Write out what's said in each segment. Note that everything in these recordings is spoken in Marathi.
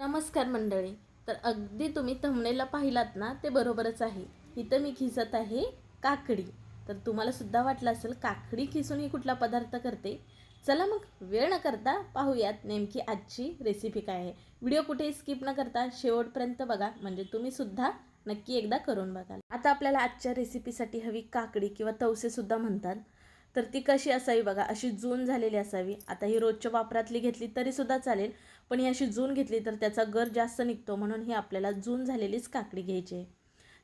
नमस्कार मंडळी. तर अगदी तुम्ही थंबनेला पाहिलात ना ते बरोबरच आहे. इथं मी खिसत आहे काकडी. तर तुम्हाला सुद्धा वाटलं असेल काकडी खिसून ही कुठला पदार्थ करते? चला मग वेळ न करता पाहूयात नेमकी आजची रेसिपी काय आहे. व्हिडिओ कुठेही स्किप न करता शेवटपर्यंत बघा म्हणजे तुम्ही सुद्धा नक्की एकदा करून बघाल. आता आपल्याला आजच्या रेसिपीसाठी हवी काकडी किंवा तवसे सुद्धा म्हणतात. तर ती कशी असावी बघा अशी जून झालेली असावी. आता ही रोजच्या वापरातली घेतली तरी सुद्धा चालेल पण ही अशी जून घेतली तर त्याचा गर जास्त निघतो म्हणून ही आपल्याला जून झालेलीच काकडी घ्यायची आहे.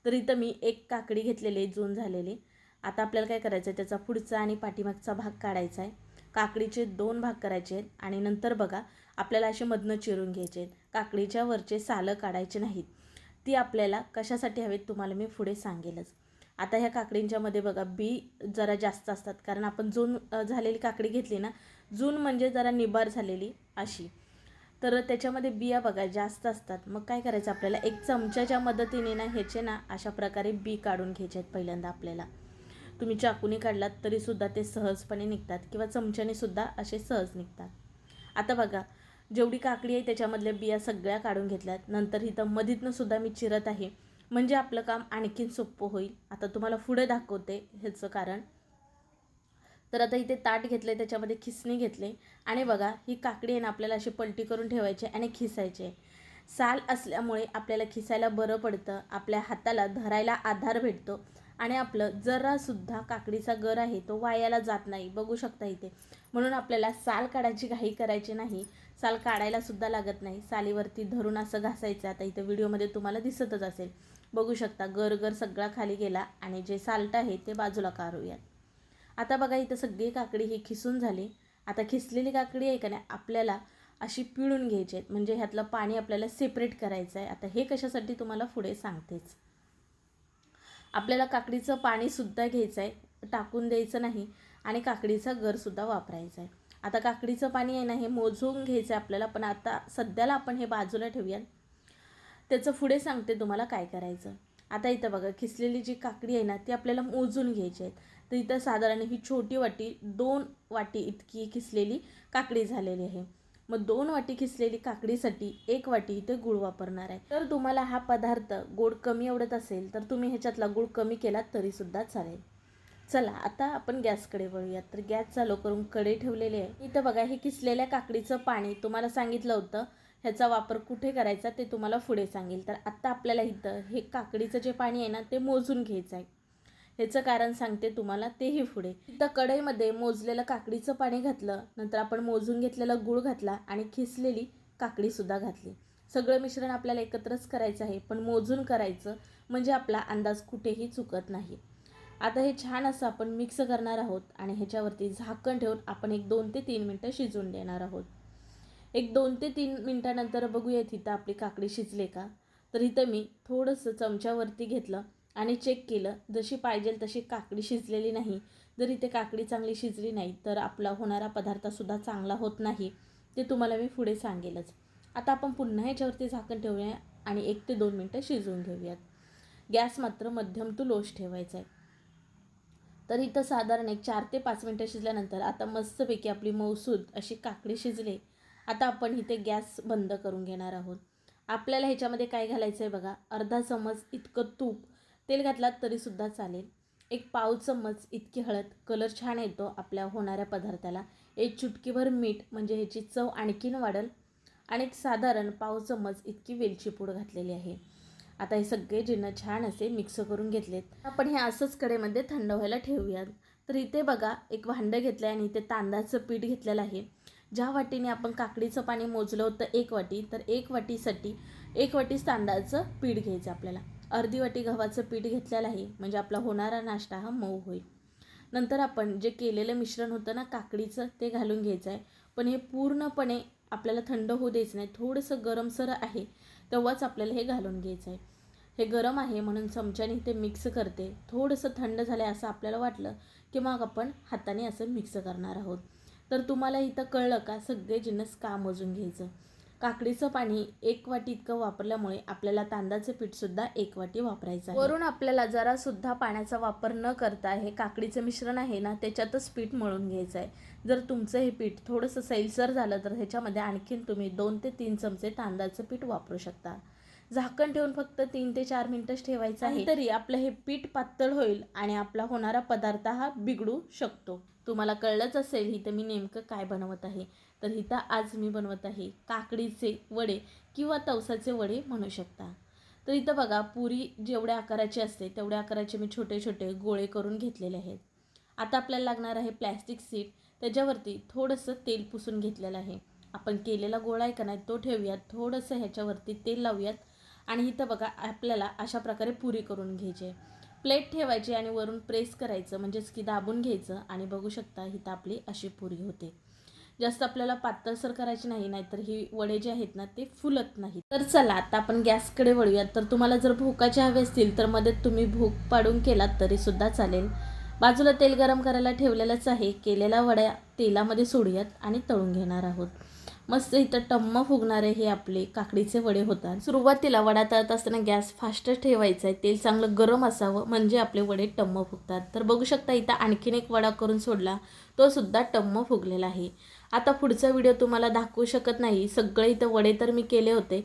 तर इथं मी एक काकडी घेतलेली आहे जून झालेली. आता आपल्याला काय करायचं आहे त्याचा पुढचा आणि पाठीमागचा भाग काढायचा आहे. काकडीचे दोन भाग करायचे आहेत आणि नंतर बघा आपल्याला असे मधनं चिरून घ्यायचे आहेत. काकडीच्या वरचे सालं काढायचे नाहीत. ती आपल्याला कशासाठी हवेत तुम्हाला मी पुढे सांगेलच. आता ह्या काकडींच्यामध्ये बघा बी जरा जास्त असतात. कारण आपण जून झालेली काकडी घेतली ना जून म्हणजे जरा निबार झालेली अशी. तर त्याच्यामध्ये बिया बघा जास्त असतात. मग काय करायचं आपल्याला? एक चमच्याच्या मदतीने ना ह्याचे ना अशा प्रकारे बी काढून घ्यायचे आहेत पहिल्यांदा आपल्याला. तुम्ही चाकूने काढलात तरीसुद्धा ते सहजपणे निघतात. किंवा चमच्याने सुद्धा असे सहज निघतात. आता बघा जेवढी काकडी आहे त्याच्यामधल्या बिया सगळ्या काढून घेतल्यात. नंतर इथं मधीतनं सुद्धा मी चिरत आहे. म्हणजे आपलं काम आणखीन सोपं होईल. आता तुम्हाला पुढे दाखवते ह्याचं कारण. तर आता इथे ताट घेतले त्याच्यामध्ये खिसणी घेतले. आणि बघा ही काकडी आहे ना आपल्याला अशी पलटी करून ठेवायची आणि खिसायची साल असल्यामुळे आपल्याला खिसायला बरं पडतं. आपल्या हाताला धरायला आधार भेटतो. आणि आपलं जरासुद्धा काकडीचा गर आहे तो वायाला जात नाही. बघू शकता इथे. म्हणून आपल्याला साल काढायची घाई करायची नाही. साल काढायलासुद्धा लागत नाही. सालीवरती धरून असं घासायचं. आता इथं व्हिडिओमध्ये तुम्हाला दिसतच असेल. बघू शकता. गर गर सगळा खाली गेला आणि जे साल्ट आहे ते बाजूला काढूयात. आता बघा इथं सगळी काकडी ही खिसून झाली. आता खिसलेली काकडी आहे का नाही आपल्याला अशी पिळून घ्यायची आहेत. म्हणजे ह्यातलं पाणी आपल्याला सेपरेट करायचं आहे. आता हे कशासाठी तुम्हाला पुढे सांगतेच. आपल्याला काकडीचं पाणीसुद्धा घ्यायचं आहे. टाकून द्यायचं नाही आणि काकडीचा गरसुद्धा वापरायचा आहे. आता काकडीचं पाणी आहे ना हे मोजून घ्यायचं आहे आपल्याला. पण आता सध्याला आपण हे बाजूला ठेवूयात. त्याचं पुढे सांगते तुम्हाला काय करायचं. आता इथं बघा खिसलेली जी काकडी आहे ना ती आपल्याला मोजून घ्यायची आहेत. तर इथं साधारण ही छोटी वाटी दोन वाटी इतकी खिसलेली काकडी झालेली आहे. मग दोन वाटी खिसलेली काकडीसाठी एक वाटी इथे गुळ वापरणार आहे. तर तुम्हाला हा पदार्थ गोड कमी आवडत असेल तर तुम्ही ह्याच्यातला गुळ कमी केला तरीसुद्धा चालेल. चला आता आपण गॅसकडे वळूयात. तर गॅस चालू करून कडे ठेवलेले आहे. इथं बघा हे किसलेल्या काकडीचं पाणी तुम्हाला सांगितलं होतं. ह्याचा वापर कुठे करायचा ते तुम्हाला पुढे सांगेल. तर आत्ता आपल्याला इथं हे काकडीचं जे पाणी आहे ना ते मोजून घ्यायचं आहे. ह्याचं कारण सांगते तुम्हाला तेही पुढे. इथं कढईमध्ये मोजलेलं काकडीचं पाणी घातलं नंतर आपण मोजून घेतलेला गूळ घातला आणि खिसलेली काकडीसुद्धा घातली. सगळं मिश्रण आपल्याला एकत्रच करायचं आहे पण मोजून करायचं म्हणजे आपला अंदाज कुठेही चुकत नाही. आता हे छान असं आपण मिक्स करणार आहोत आणि ह्याच्यावरती झाकण ठेवून आपण एक दोन ते तीन मिनटं शिजून देणार आहोत. एक दोन ते तीन मिनटानंतर बघूयात इथं आपली काकडी शिजले का? तर इथं मी थोडंसं चमच्यावरती घेतलं आणि चेक केलं. जशी पाहिजे तशी काकडी शिजलेली नाही. जर इथे काकडी चांगली शिजली नाही तर आपला होणारा पदार्थसुद्धा चांगला होत नाही. ते तुम्हाला मी पुढे सांगेलच. आता आपण पुन्हा याच्यावरती झाकण ठेवूया आणि एक ते दोन मिनटं शिजवून घेऊयात. गॅस मात्र मध्यम टू लोश ठेवायचा आहे तर इथं साधारण एक चार ते पाच मिनटं शिजल्यानंतर आता मस्तपैकी आपली मौसूद अशी काकडी शिजले. आता आपण इथे गॅस बंद करून घेणार आहोत. आपल्याला ह्याच्यामध्ये काय घालायचं आहे बघा अर्धा चमच इतकं तूप तेल घातलात तरीसुद्धा चालेल. एक पाव चम्मच इतकी हळद कलर छान येतो आपल्या होणाऱ्या पदार्थाला. एक चुटकीभर मीठ म्हणजे ह्याची चव आणखीन वाढेल. आणि एक साधारण पाव चम्मच इतकी वेलची पूड घातलेली आहे. आता हे सगळे जिनं छान असे मिक्स करून घेतलेत. आपण हे असंच कडेमध्ये थंड व्हायला ठेवूयात. तर इथे बघा एक भांडं घेतलं आहे आणि इथे तांदळाचं पीठ घेतलेलं आहे. ज्या वाटीने आपण काकडीचं पाणी मोजलं होतं एक वाटी तर एक वाटीसाठी एक वाटी तांदळाचं पीठ घ्यायचं आपल्याला. अर्धी वाटी गव्हाचं पीठ घेतलेलं आहे म्हणजे आपला होणारा नाश्ता हा मऊ होईल. नंतर आपण जे केलेलं मिश्रण होतं ना काकडीचं ते घालून घ्यायचं आहे. पण हे पूर्णपणे आपल्याला थंड होऊ द्यायचं नाही. थोडंसं गरमसर आहे तेव्हाच आपल्याला हे घालून घ्यायचं आहे. हे गरम आहे म्हणून चमच्याने ते मिक्स करते. थोडंसं थंड झालं आहे असं आपल्याला वाटलं की मग आपण हाताने असं मिक्स करणार आहोत. तर तुम्हाला इथं कळलं का सगळे जिन्नस का मोजून घ्यायचं? काकडीचं पाणी एक वाटी इतकं वापरल्यामुळे आपल्याला तांदळाचं पीठसुद्धा एक वाटी वापरायचं वरून आपल्याला जरासुद्धा पाण्याचा वापर न करता हे काकडीचं मिश्रण आहे ना त्याच्यातच पीठ मळून घ्यायचं आहे. जर तुमचं हे पीठ थोडंसं सैलसर झालं तर ह्याच्यामध्ये आणखीन तुम्ही दोन ते तीन चमचे तांदळाचं पीठ वापरू शकता. झाकण ठेवून फक्त तीन ते चार मिनिटच ठेवायचं आहे. तरी आपलं हे पीठ पातळ होईल आणि आपला होणारा पदार्थ हा बिघडू शकतो. तुम्हाला कळलंच असेल इथं मी नेमकं काय बनवत आहे. तर इथं आज मी बनवत आहे काकडीचे वडे किंवा तवसाचे वडे म्हणू शकता. तर इथं बघा पुरी जेवढ्या आकाराची असते तेवढ्या आकाराचे मी छोटे छोटे गोळे करून घेतलेले आहेत. आता आपल्याला लागणार आहे प्लॅस्टिक सीट त्याच्यावरती थोडंसं तेल पुसून घेतलेलं आहे. आपण केलेला गोळा आहे का नाही तो ठेवूयात. थोडंसं ह्याच्यावरती तेल लावूयात. आणि इथं बघा आपल्याला अशा प्रकारे पुरी करून घ्यायची. प्लेट ठेवायची आणि वरून प्रेस करायचं म्हणजेच की दाबून घ्यायचं आणि बघू शकता इथं आपली अशी पुरी होते. जास्त आपल्याला पातळसर करायची नाही नाहीतर ही वडे जे आहेत ना ते फुलत नाहीत. तर चला आता आपण गॅसकडे वळूयात. तर तुम्हाला जर भोकाचे हवे असतील तर मध्ये तुम्ही भूक पाडून केलात तरी सुद्धा चालेल. बाजूला तेल गरम करायला ठेवलेलंच आहे. केलेल्या वड्या तेलामध्ये सोडूयात आणि तळून घेणार आहोत. मस्त इथं टम्म फुगणारे हे आपले काकडीचे वडे होतात. सुरुवातीला वडा तळत असताना गॅस फास्टच ठेवायचा आहे. तेल चांगलं गरम असावं म्हणजे आपले वडे टम्म फुगतात. तर बघू शकता इथं आणखीन एक वडा करून सोडला तो सुद्धा टम्म फुगलेला आहे. आता पुढचा व्हिडिओ तुम्हाला दाखवू शकत नाही. सगळे इथं वडे तर मी केले होते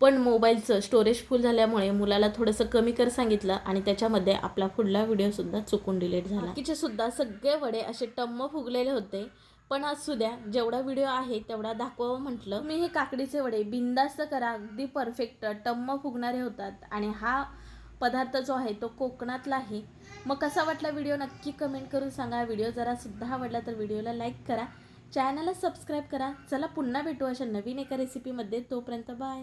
पण मोबाईलचं स्टोरेज फुल झाल्यामुळे मुलाला थोडंसं कमी कर सांगितलं आणि त्याच्यामध्ये आपला पुढला व्हिडिओसुद्धा चुकून डिलीट झाला. तिचे सुद्धा सगळे वडे असे टम्म फुगलेले होते. पण असू द्या जेवढा व्हिडिओ आहे तेवढा दाखवावं म्हटलं. मी हे काकडीचे वडे बिंदास्त करा अगदी परफेक्ट टम्म फुगणारे होतात. आणि हा पदार्थ जो आहे तो कोकणातला आहे मग कसा वाटला व्हिडिओ नक्की कमेंट करून सांगा. व्हिडिओ जरा सुद्धा आवडला तर व्हिडिओला लाईक करा. चॅनलला सबस्क्राईब करा. चला पुन्हा भेटू अशा नवीन एका रेसिपीमध्ये तोपर्यंत बाय